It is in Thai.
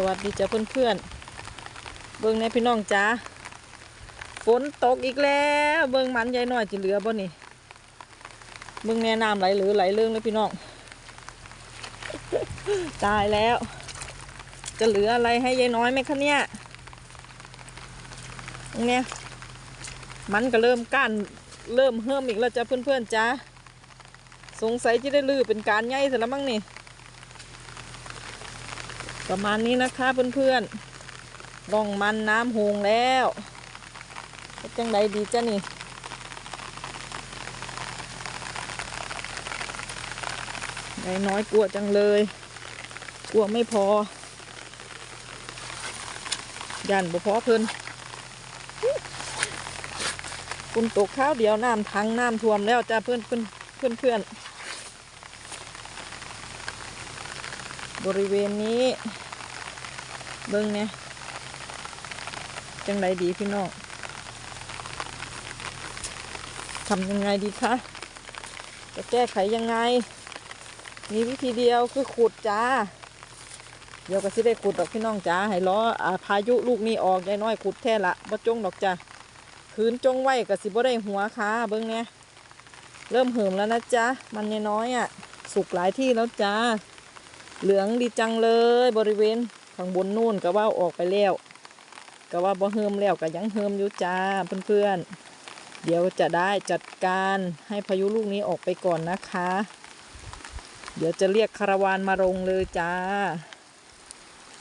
สวัสดีจ้าเพื่อนๆ เบิ่งในพี่น้องจ้าฝนตกอีกแล้ว เบิ่งมันใหญ่น้อยจะเหลือบ่นี่เบิ่งแน่น้ำไหลหรือไหลเรื่องเลยพี่น้องตายแล้ว จะเหลืออะไรให้ยายน้อยไหมคะเนี่ยตรงเนี้ยมันก็เริ่มก้านเริ่มเฮิ่มอีกแล้วจ้าเพื่อนๆจ้าสงสัยจะได้ลือเป็นการใหญ่เสร็จแล้วมั้งนี่ ประมาณนี้นะคะเพื่อนๆร่องมันน้ำหงแล้วจังใดดีจ้ะนี่ไอ้น้อยกลัวจังเลย กลัวไม่พอยันบ่พอเพิ่นคุณตกข้าวเดียวน้ำทังน้ำท่วมแล้วจ้าเพื่อนเพื่อนเพื่อนเพื่อน บริเวณนี้ เบิ้งเนี่ยจังไรดีพี่น้องทำยังไงดีคะจะแก้ไขยังไง มีวิธีเดียวคือขุดจ้า เดี๋ยวก็สิได้ขุดดอกพี่น้องจ้าให้ล้ออาพายุลูกนี้ออกยายน้อยขุดแท้ละบ่จงดอกจ้าคืนจงไว้ก็สิบ่ได้หัวค่ะเบิ้งเนี่ยเริ่มเหิมแล้วนะจ๊ะ มันยายน้อยอะ สุกหลายที่แล้วจ้า เหลืองดีจังเลยบริเวณข้างบนนู่นก็ว่าออกไปแล้วก็ว่าบ่เฮิมแล้วก็ยังเฮิมอยู่จ้าเพื่อนๆ เดี๋ยวจะได้จัดการให้พายุลูกนี้ออกไปก่อนนะคะ เดี๋ยวจะเรียกคาราวานมาลงเลยจ้า